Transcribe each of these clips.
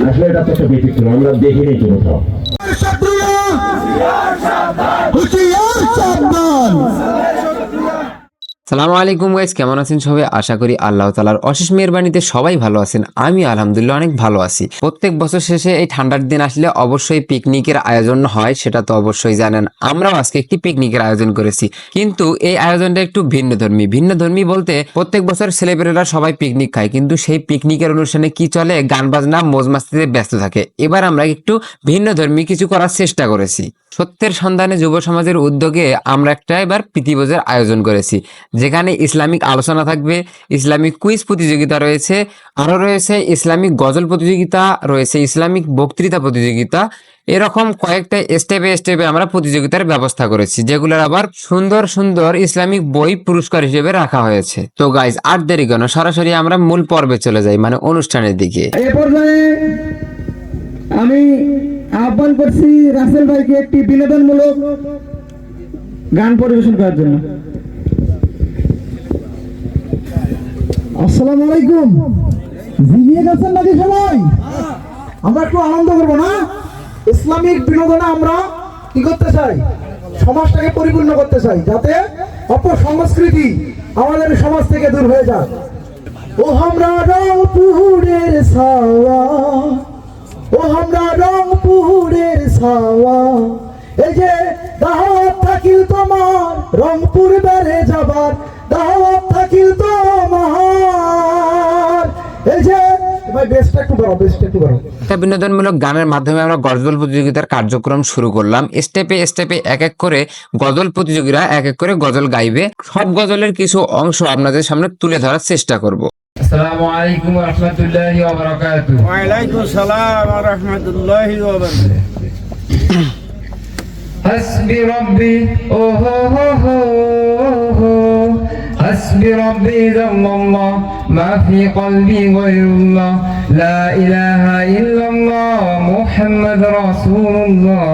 আসলে এটা তো একটা ব্যতিক্রম আমরা দেখিনি তো কোথাও সালামু আলাইকুম গাইস কেমন আছেন সবাই? আশা করি আল্লাহ তালার অশেষ মেহরবানিতে সবাই ভালো আছেন। আমি আলহামদুলিল্লাহ অনেক ভালো আছি। প্রত্যেক বছর শেষে এই ঠান্ডার দিন আসলে অবশ্যই পিকনিকের আয়োজন হয়, সেটা তো অবশ্যই জানেন। আমরাও আজকে একটি পিকনিকের আয়োজন করেছি। কিন্তু এই আয়োজনটা একটু ভিন্ন ধর্মী। ভিন্ন ধর্মী বলতে প্রত্যেক বছর ছেলেপেলেরা সবাই পিকনিক খায়, কিন্তু সেই পিকনিকের অনুষ্ঠানে কি চলে? গান বাজনা মোজ মাস্তিতে ব্যস্ত থাকে। এবার আমরা একটু ভিন্ন ধর্মী কিছু করার চেষ্টা করেছি। সত্যের সন্ধানে যুব সমাজের উদ্যোগে আমরা একটা এবার প্রীতিভোজের আয়োজন করেছি। যেখানে ইসলামিক আলোচনা থাকবে, ইসলামিক কুইজ প্রতিযোগিতা রয়েছে, আরও রয়েছে ইসলামিক গজল প্রতিযোগিতা, রয়েছে ইসলামিক বক্তৃতা প্রতিযোগিতা। এরকম কয়েকটা স্টেপে স্টেপে আমরা প্রতিযোগিতার ব্যবস্থা করেছি, যেগুলোর আবার সুন্দর সুন্দর ইসলামিক বই পুরস্কার হিসেবে রাখা হয়েছে। তো গাইজ আর দেরি কেন? সরাসরি আমরা মূল পর্বে চলে যাই মানে অনুষ্ঠানের দিকে। আমি আহ্বান করছি রাসেল ভাইকে একটি বিনোদনমূলক গান পরিবেশন করার জন্য। আসসালামু আলাইকুম। জিনিয়ে গেছেন নাকি সবাই? আমরা একটু আনন্দ করব না? ইসলামিক বিনোদনে আমরা কি করতে চাই? সমাজটাকে পরিপূর্ণ করতে চাই, যাতে অপসংস্কৃতি আমাদের সমাজ থেকে দূর হয়ে যায়। ও আমরা রংপুরের ছাওয়া ও আমরা রংপুরের ছাওয়া। এই যে দাওয়াত থাকিল তোমার, রংপুর বেড়ে যাবার। দাওয়াত থাকিল তোমার। এই যে একটা বিনোদনমূলক গানের মাধ্যমে আমরা গজল প্রতিযোগিতার কার্যক্রম শুরু করলাম। স্টেপে স্টেপে এক এক করে গজল প্রতিযোগীরা এক এক করে গজল গাইবে। সব গজলের কিছু অংশ আপনাদের সামনে তুলে ধরার চেষ্টা করব। আসসালামু আলাইকুম ওয়া রাহমাতুল্লাহি ওয়া বারাকাতুহু ওয়ালাইকুম সালাম ওয়া রাহমাতুল্লাহি ওয়া বারাকাতুহু হাসবি রব্বি ও হো হো হো হো হাসবি রব্বি জাল্লাল্লাহ মা ফি কলবি গায়রুল্লাহ লা ইলাহা ইল্লাল্লাহ মুহাম্মদ রাসূলুল্লাহ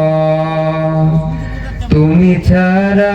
তুমি ছাড়া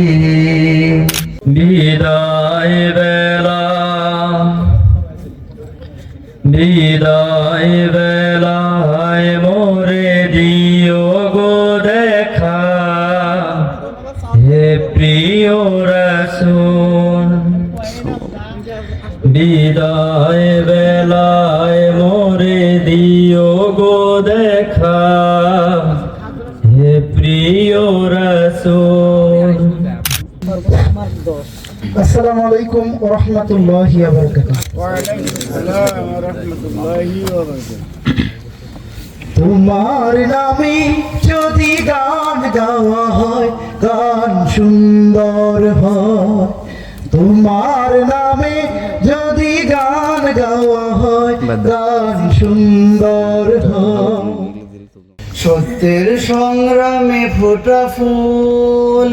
ঠিকানা রাহমাতুল্লাহি তোমার নামে যদি গান গাওয়া হয়, গান সুন্দর হয়। তোমার নামে যদি গান গাওয়া হয়, গান সুন্দর হয়। সত্যের সংগ্রামে ফোটা ফুল।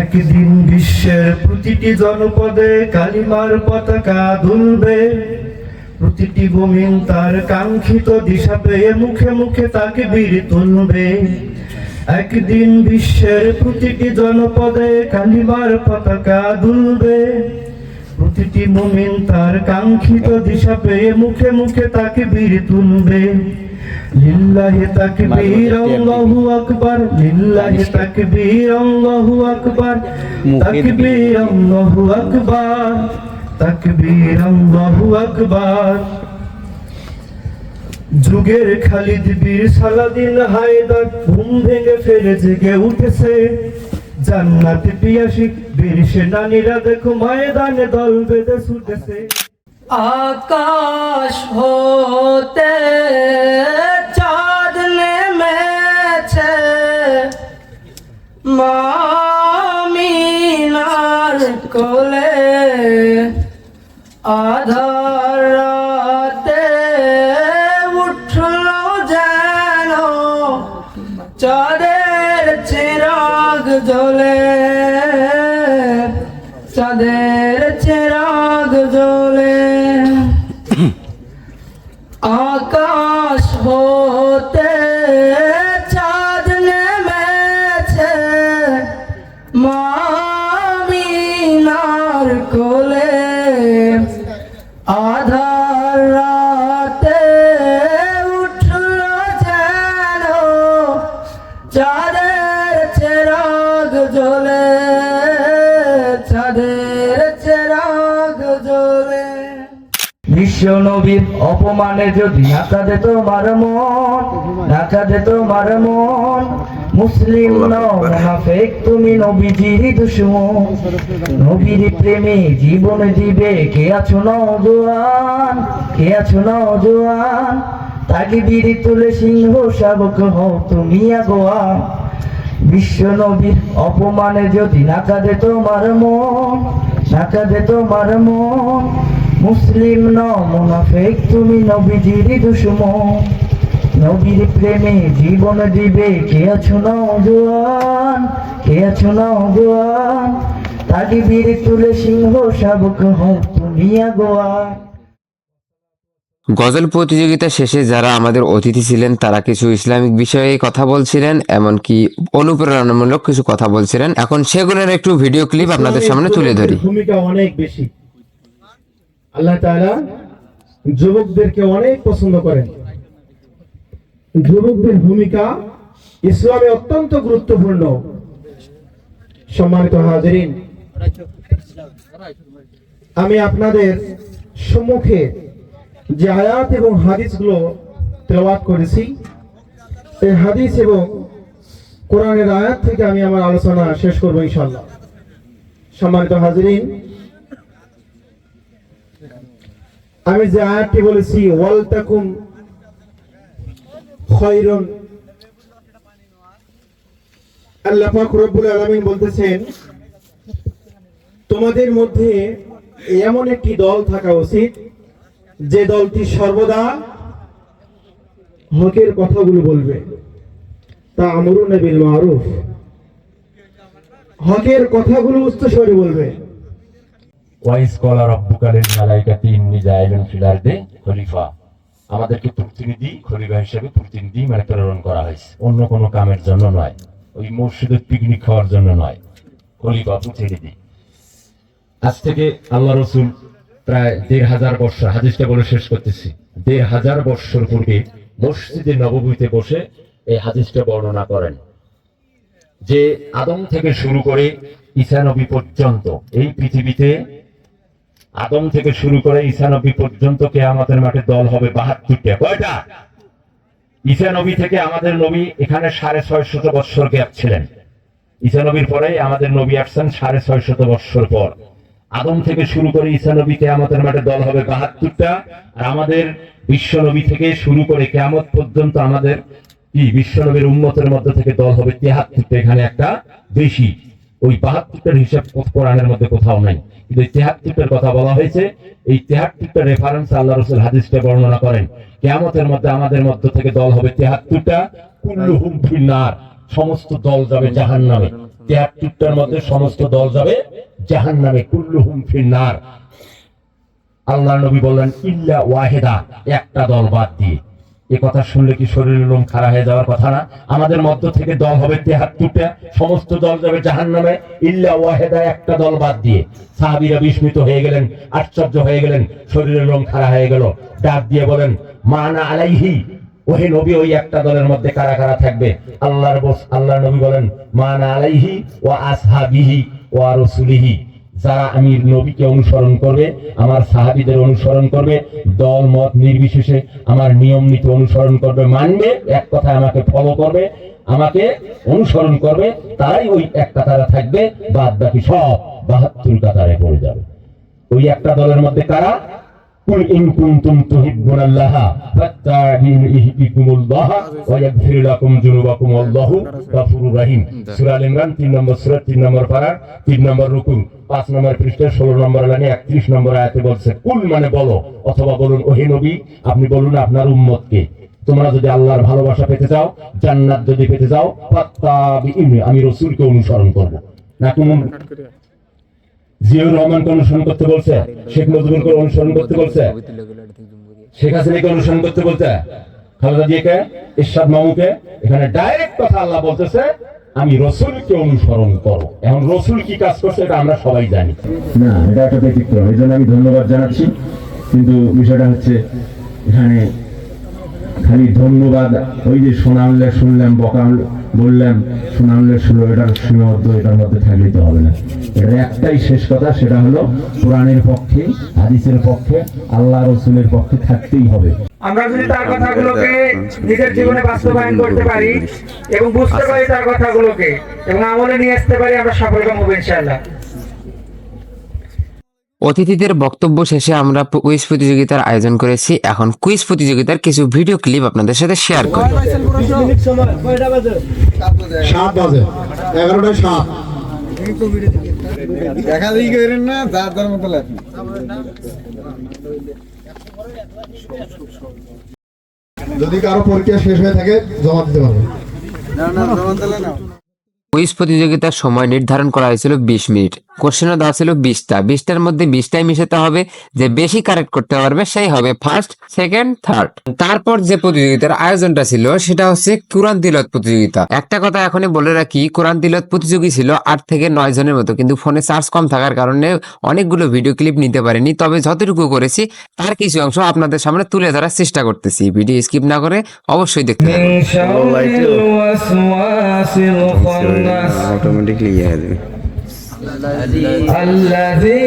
একদিন বিশ্বের প্রতিটি জনপদে কালিমার পতাকা দুলবে প্রতিটি ভূমিন তার কাঙ্ক্ষিত দিশা পেয়ে মুখে মুখে তাকে বীর তুলবে। একদিন বিশ্বের প্রতিটি জনপদে কালিমার পতাকা দুলবে প্রতিটি মুমিন তার কাঙ্ক্ষিত দিশা পেয়ে মুখে মুখে তাকে বীর তুলবে। লিল্লাহি তাকবীর আল্লাহু আকবার। লিল্লাহি তাকবীর আল্লাহু আকবার। তাকবীর আল্লাহু আকবার। তাকবীর আল্লাহু আকবার। যুগের খালিদ বীর সালাদিন হায়দার। ঘুম ভেঙে ফেলে জেগে উঠেছে। জান্নাত পিয়াসী বীর সেনানীরা দেখো ময়দানে দল বেঁধে ছুটেছে। আকাশ হতে মামিনার কোলে আধার অপমানে যদি না কাঁদে তোমার মন না কাঁদে তোমার মন। মুসলিম নও মুনাফিক তুমি নবীজির দুশমন। নবীর প্রেমে জীবন দিবে কে আছো নওজোয়ান কে আছো নওজোয়ান তাকে বিড়ি তুলে সিংহ শাবক হও তুমি আগোয়ান। বিশ্ব নবীর অপমানে যদি না কাঁদে তোমার মন না কাঁদে তোমার মন। মুসলিম ন মুনাফেক তুমি নবীজির দুশ্মন। নবীর প্রেমে জীবন দিবে কে আছো নওজোয়ান কে আছো নওজোয়ান তাকে বীর তুলে সিংহ শাবক হও তুমি আগোয়ান। গজল প্রতিযোগিতা শেষে যারা আমাদের অতিথি ছিলেন তারা কিছু ইসলামিক বিষয়ে কথা বলছিলেন এমনকি অনুপ্রেরণামূলক কিছু কথা বলছিলেন। এখন সেগুলোর একটু ভিডিও ক্লিপ আপনাদের সামনে তুলে ধরি। ভূমিকা অনেক বেশি। আল্লাহ তাআলা যুবকদেরকে অনেক পছন্দ করেন। যুবকদের ভূমিকা ইসলামে অত্যন্ত গুরুত্বপূর্ণ। সম্মানিত হাজিরিন, আমি আপনাদের সম্মুখে যে আয়াত এবং হাদিসগুলো তেলাওয়াত করেছি, এই হাদিস এবং কোরআনের আয়াত থেকে আমি আমার আলোচনা শেষ করব ইনশাল্লাহ সম্মানিত হাজিরিন আমি যে আয়াতটি বলেছি ওয়াল তাকুম খয়রুন। আল্লাহ পাক রব্বুল আলামিন বলতেছেন, তোমাদের মধ্যে এমন একটি দল থাকা উচিত, যে দলটি সর্বদা হকের কথাগুলো বলবে। তা আমরুন বিল মারুফ। হকের কথাগুলো উচ্চস্বরে বলবে। ওয়াইস কলা রব্বুকালের মালাইকাতি ইন্নি জাইলুন ফিল আরদে খলিফা। আমাদেরকে প্রতিনিধি খলিফা হিসেবে প্রতিনিধি মানে প্রেরণ করা হয়েছে। অন্য কোনো কামের জন্য নয়। ওই মসজিদে পিকনিক খাওয়ার জন্য নয়। খলিফা প্রতিনিধি আজ থেকে আল্লাহ রসুল প্রায় দেড় হাজার বৎসর হাদিসটা বলে শেষ করতেছি। দেড় হাজার বৎসর পূর্বে মসজিদে নববীতে বসে এই হাদিসটা বর্ণনা করেন। যে আদম থেকে শুরু করে ঈসা নবী পর্যন্ত এই পৃথিবীতে আদম থেকে শুরু করে ঈসা নবী পর্যন্ত কে আমাদের মাঠে দল হবে? বাহাত্তরটা। কয়টা? ঈসা নবী থেকে আমাদের নবী এখানে সাড়ে ছয় শত বৎসর গ্যাপ ছিলেন। ঈসা নবীর পরে আমাদের নবী আসছেন সাড়ে ছয় শত বৎসর পর। আদম থেকে শুরু করে ঈসা নবী কেয়ামতের মাঠে দল হবে বাহাত্তরটা। আর আমাদের বিশ্বনবী থেকে শুরু করে কেয়ামত পর্যন্ত আমাদের কি? বিশ্বনবীর উন্মতের মধ্যে থেকে দল হবে তেহাত্তরটা। এখানে একটা বেশি। ওই বাহাত্তরটার হিসাব কোরআনের মধ্যে কোথাও নাই। কিন্তু এই তেহাত্তরটার কথা বলা হয়েছে, এই তেহাত্তরটা রেফারেন্স আল্লাহ রসুল হাদিসটা বর্ণনা করেন। কেয়ামতের মধ্যে আমাদের মধ্য থেকে দল হবে তেহাত্তরটা কুল্লু হুম ফিন্নার, সমস্ত দল যাবে জাহান নামে তেহাত্তরটার মধ্যে সমস্ত দল যাবে জাহান নামে কুল্লু হুম ফিন্নার। আল্লাহ নবী বললেন, ইল্লা ওয়াহেদা, একটা দল বাদ দিয়ে। এ কথা শুনলে কি শরীরের লোম খাড়া হয়ে যাওয়ার কথা না? আমাদের মধ্য থেকে দল হবে তেহাত্তরটা। সমস্ত দল যাবে জাহান নামে ইল্লা ওয়াহেদা একটা দল বাদ দিয়ে। সাহাবিরা বিস্মিত হয়ে গেলেন, আশ্চর্য হয়ে গেলেন, শরীরের লোম খাড়া হয়ে গেল। ডাক দিয়ে বলেন, মানা আলাইহি? ওহে নবী, ওই একটা দলের মধ্যে কারা কারা থাকবে? আল্লাহর বস আল্লাহ নবী বলেন, মানা আলাইহি ওয়া আসহাবিহি ওয়া রাসূলিহি। যারা আমি নবীকে অনুসরণ করবে আমার সাহাবীদের অনুসরণ করবে দল মত নির্বিশেষে আমার নিয়ম নীতি অনুসরণ করবে মানবে এক কথায় আমাকে ফলো করবে আমাকে অনুসরণ করবে তারাই ওই এক কাতারে থাকবে বাদ বাকি সব বাহাত্তর কাতারে পড়ে যাবে। ওই একটা দলের মধ্যে কারা? কুল ইন কুনতুম তুহিব্বুনাল্লাহ ফাত্তাবি'ুনি ইহদিকুমুল্লাহ ওয়া ইয়াগফির লাকুম যুনুবাকুম আল্লাহু গফুরুর রহিম। সূরা আল ইমরান 3 নম্বর সূরা 3 নম্বর পারা 3 নম্বর রুকু। 5 নম্বর পৃষ্ঠা 16 নম্বর লাইনে 31 নম্বর আয়াতে বলছে, কুল মানে বলো, অথবা বলুন, ওহে নবী, আপনি বলুন আপনার উম্মতকে। তোমরা যদি আল্লাহর ভালোবাসা পেতে চাও, জান্নাত যদি পেতে চাও আমি রাসূলকে অনুসরণ করব। না কোন জিয়াউর রহমানকে অনুসরণ করতে বলছে, শেখ মুজিবুরকে অনুসরণ করতে বলছে, শেখ হাসিনাকে অনুসরণ করতে বলছে, খালেদা জিয়াকে, ইরশাদ মামুকে, এখানে ডাইরেক্ট কথা আল্লাহ বলতেছে আমি রসুলকে অনুসরণ করো এখন রসুল কি কাজ করছে, এটা আমরা সবাই জানি। না, এটা একটা ব্যতিক্রম। এই জন্য আমি ধন্যবাদ জানাচ্ছি। কিন্তু বিষয়টা হচ্ছে, এখানে খালি ধন্যবাদ। ওই যে শোনালে শুনলাম বকা বললাম শোনালে শুনলো এটার সীমাবদ্ধ, এটার মধ্যে থাকলেই তো হবে না। এটা একটাই শেষ কথা, সেটা হলো কোরআনের পক্ষে, হাদিসের পক্ষে, আল্লাহ রসুলের পক্ষে থাকতেই হবে। আমরা যদি তার কথাগুলোকে নিজের জীবনে বাস্তবায়ন করতে পারি এবং বুঝতে পারি তার কথাগুলোকে এবং আমলে নিয়ে আসতে পারি, আমরা সফলকাম হব ইনশাআল্লাহ। অতিথিদের বক্তব্য শেষে আমরা কুইজ প্রতিযোগিতার আয়োজন করেছি। এখন কুইজ প্রতিযোগিতার কিছু ভিডিও ক্লিপ আপনাদের সাথে শেয়ার করি। সাত বাজে। এগারোটায় সাত। দেখা দেখি করেন না যার যার মতো লেখেন। যদি কারও পরীক্ষা শেষ হয়ে থাকে জমা দিতে পারবে। কুইজ প্রতিযোগিতার সময় নির্ধারণ করা হয়েছিল বিশ মিনিট। কোশ্চেনও দেওয়া ছিল বিশটা। বিশটার মধ্যে বিশটাই মিশাতে হবে যে বেশি কারেক্ট করতে পারবে সেই হবে ফার্স্ট সেকেন্ড থার্ড তারপর যে প্রতিযোগিতার আয়োজনটা ছিল সেটা হচ্ছে কোরআন তিলত প্রতিযোগিতা। একটা কথা এখনই বলে রাখি কোরআন তিলত প্রতিযোগী ছিল আট থেকে নয় জনের মতো কিন্তু ফোনে চার্জ কম থাকার কারণে অনেকগুলো ভিডিও ক্লিপ নিতে পারেনি। তবে যতটুকু করেছি তার কিছু অংশ আপনাদের সামনে তুলে ধরার চেষ্টা করতেছি। ভিডিও স্কিপ না করে অবশ্যই দেখতে অটোমেটিকলি الذي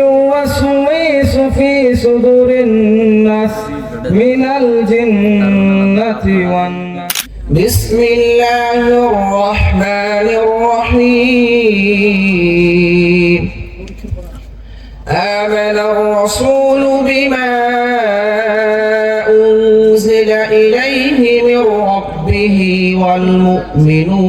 يوسوس في صدور الناس من الجنة والناس. بسم الله الرحمن الرحيم. آمن الرسول بما أنزل إليه من ربه والمؤمنون.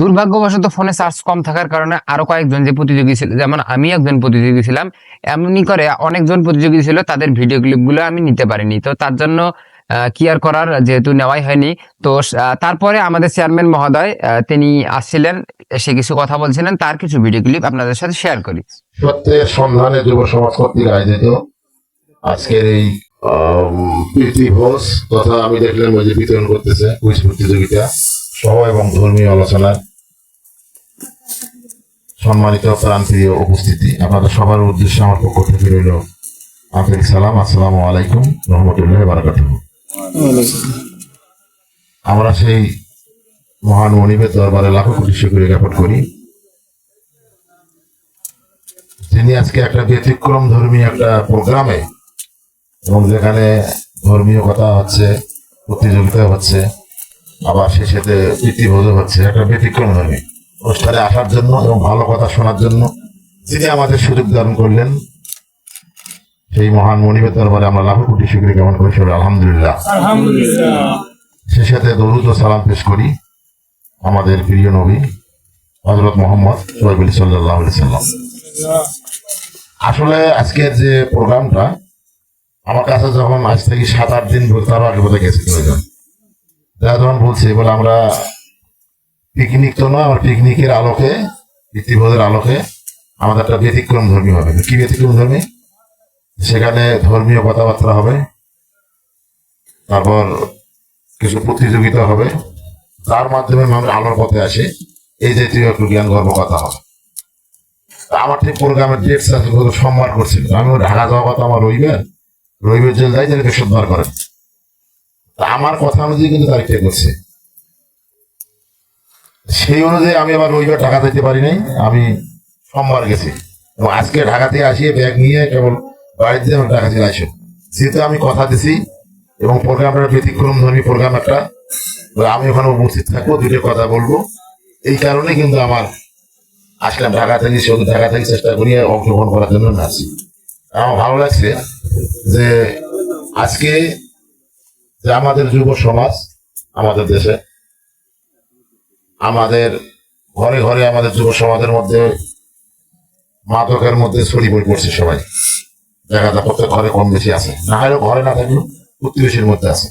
দুর্ভাগ্যবশত ফোনে চার্জ কম থাকার কারণে আরও কয়েকজন যে প্রতিযোগী ছিল, যেমন আমি একজন প্রতিযোগী ছিলাম, এমনি করে অনেকজন প্রতিযোগী ছিল, তাদের ভিডিও ক্লিপগুলো আমি নিতে পারিনি। তো তার জন্য কি আর করার যেহেতু নেওয়াই হয়নি, তো তারপরে আমাদের চেয়ারম্যান মহোদয় তিনি আসছিলেন, এসে কিছু কথা বলছিলেন, তার কিছু ভিডিও ক্লিপ আপনাদের সাথে শেয়ার করি। সন্ধানে যুব সমাজ কর্তৃক আয়োজিত আজকের এই তথা আমি দেখলাম ওই যে বিতরণ করতেছে কুইজ প্রতিযোগিতা। সহ এবং ধর্মীয় আলোচনা সম্মানিত প্রান্তীয় উপস্থিতি, আপনাদের সবার উদ্দেশ্যে আমার পক্ষ থেকে রইল আন্তরিক সালাম, আসসালামু আলাইকুম, রহমতুল্লাহ বারাকাত আমরা সেই মহান মনিবের দরবারে লাখো কোটি শুক্রিয়া জ্ঞাপন করি। তিনি আজকে একটা ব্যতিক্রম ধর্মী একটা প্রোগ্রামে এবং যেখানে ধর্মীয় কথা হচ্ছে, প্রতিযোগিতা হচ্ছে আবার সে সাথে প্রীতিবোধ হচ্ছে একটা ব্যতিক্রম ধর্মী অনুষ্ঠানে আসার জন্য এবং ভালো কথা শোনার জন্য যিনি আমাদের সুযোগ দান করলেন। সেই মহান মনিবের দরবারে আমরা লাভ কোটি শুক্রিয়া কেমন করি সবাই আলহামদুলিল্লাহ। সে সাথে দরুদ ও সালাম পেশ করি আমাদের প্রিয় নবী হজরত মোহাম্মদ আলী সাল্লাহ সাল্লাম আসলে আজকের যে প্রোগ্রামটা আমার কাছে যখন আজ থেকে সাত আট দিন তারও আগে বোধহয় গেছে প্রয়োজন যারা বলছে বলে আমরা পিকনিক তো নয়, আমার পিকনিকের আলোকে ইতিবোধের আলোকে আমাদের একটা ব্যতিক্রম ধর্মী হবে। কি ব্যতিক্রম ধর্মী? সেখানে ধর্মীয় কথাবার্তা হবে, তারপর কিছু প্রতিযোগিতা হবে, তার মাধ্যমে মানুষ আলোর পথে আসে, এই জাতীয় একটু জ্ঞান গর্ব কথা হবে। আমার ঠিক প্রোগ্রামের ডেট আছে সোমবার করছিল। আমি ঢাকা যাওয়ার কথা আমার রবিবার রবিবার জেল যাই তাদেরকে সোমবার করেন। আমার কথা অনুযায়ী কিন্তু তারিখটা করছে সেই অনুযায়ী আমি আবার রবিবার ঢাকা যেতে পারি নাই, আমি সোমবার গেছি। এবং আজকে ঢাকাতে আসিয়ে ব্যাগ নিয়ে কেবল বাড়িতে আমার ঢাকা চলে আসো। যেহেতু আমি কথা দিছি এবং প্রোগ্রামটা ব্যতিক্রম ধর্মী প্রোগ্রাম একটা আমি ওখানে উপস্থিত থাকব, দুটো কথা বলব। এই কারণে কিন্তু আমার আসলাম ঢাকা থেকে শুধু ঢাকা থেকে চেষ্টা করি অংশগ্রহণ করার জন্য আসি আমার ভালো লাগছে যে আজকে যে আমাদের যুব সমাজ, আমাদের দেশে, আমাদের ঘরে ঘরে আমাদের যুব সমাজের মধ্যে মাদকের মধ্যে ছড়িয়ে পড়ে পড়ছে সবাই। দেখা যায় প্রত্যেক ঘরে কম বেশি আছে। না হলেও ঘরে না থাকলেও প্রতিবেশীর মধ্যে আছে।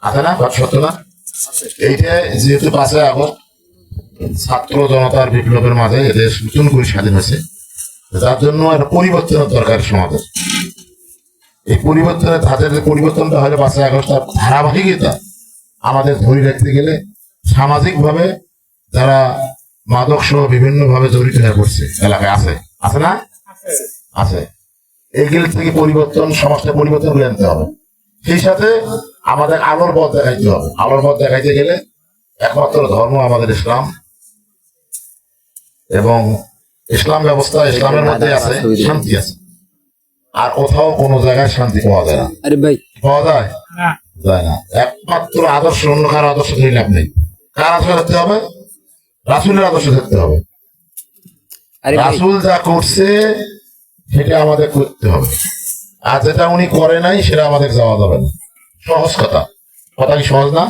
আছে না? কথা সত্য না? এইটা যেহেতু পাশে আগস্ট ছাত্র জনতার বিপ্লবের মাঝে এদেশ নতুন করে স্বাধীন হয়েছে। যার জন্য একটা পরিবর্তনের দরকার সমাজের। এই পরিবর্তনের ধাঁচের যে পরিবর্তনটা হলে পাঁচই আগস্ট তার ধারাবাহিকতা আমাদের ধরে রাখতে গেলে সামাজিক ভাবে যারা মাদক সহ বিভিন্ন ভাবে জড়িত হয়ে পড়ছে। এলাকায় আছে? আছে না? আছে। এইগুলো থেকে পরিবর্তন সমাজটা পরিবর্তন করে আনতে হবে। সেই সাথে আমাদের আলোর পথ দেখাইতে হবে। আলোর পথ দেখাইতে গেলে একমাত্র ধর্ম আমাদের ইসলাম। এবং ইসলাম ব্যবস্থা ইসলামের মধ্যে আছে, শান্তি আছে। আর কোথাও কোনো জায়গায় শান্তি পাওয়া যায় না। আরে ভাই। পাওয়া যায়? যায় না। একমাত্র আদর্শ অন্য কারও আদর্শ ধরে লাভ নেই। কার আদর্শ ধরতে হবে? রাসুলের আদর্শ ধরতে হবে। রাসুল যা করছে সেটা আমাদের করতে হবে। আর যেটা উনি করে নাই সেটা আমাদের যাওয়া যাবে না। সহজ কথা। কথা কি সহজ না?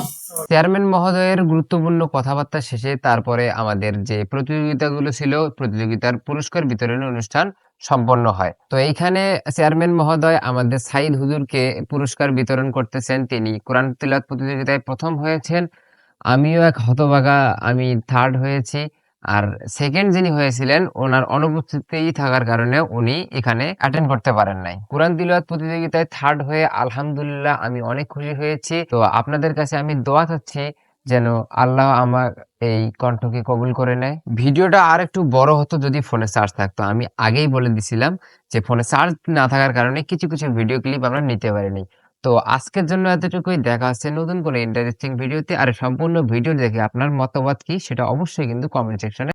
চেয়ারম্যান মহোদয়ের গুরুত্বপূর্ণ কথাবার্তা শেষে তারপরে আমাদের যে প্রতিযোগিতাগুলো ছিল প্রতিযোগিতার পুরস্কার বিতরণী অনুষ্ঠান সম্পন্ন হয়। তো এইখানে চেয়ারম্যান মহোদয় আমাদের সাইদ হুজুরকে পুরস্কার বিতরণ করতেছেন। তিনি কোরআন তিলাত প্রতিযোগিতায় প্রথম হয়েছেন। আমিও এক হতভাগা, আমি থার্ড হয়েছি। আর সেকেন্ড যিনি হয়েছিলেন, ওনার অনুপস্থিতি থাকার কারণে উনি এখানে অ্যাটেন্ড করতে পারেন নাই। কোরআন তিলাওয়াত প্রতিযোগিতায় থার্ড হয়ে আলহামদুলিল্লাহ আমি অনেক খুশি হয়েছি। তো আপনাদের কাছে আমি দোয়া চাচ্ছি যেন আল্লাহ আমার এই কণ্ঠকে কবুল করে নেয়। ভিডিওটা আর একটু বড় হতো যদি ফোনে চার্জ থাকতো। আমি আগেই বলে দিছিলাম যে ফোনে চার্জ না থাকার কারণে কিছু কিছু ভিডিও ক্লিপ আমরা নিতে পারিনি। তো আজকের জন্য এতটুকুই। দেখা হচ্ছে নতুন করে ইন্টারেস্টিং ভিডিওতে আর সম্পূর্ণ ভিডিও দেখে আপনার মতামত কি সেটা অবশ্যই কিন্তু কমেন্ট সেকশনে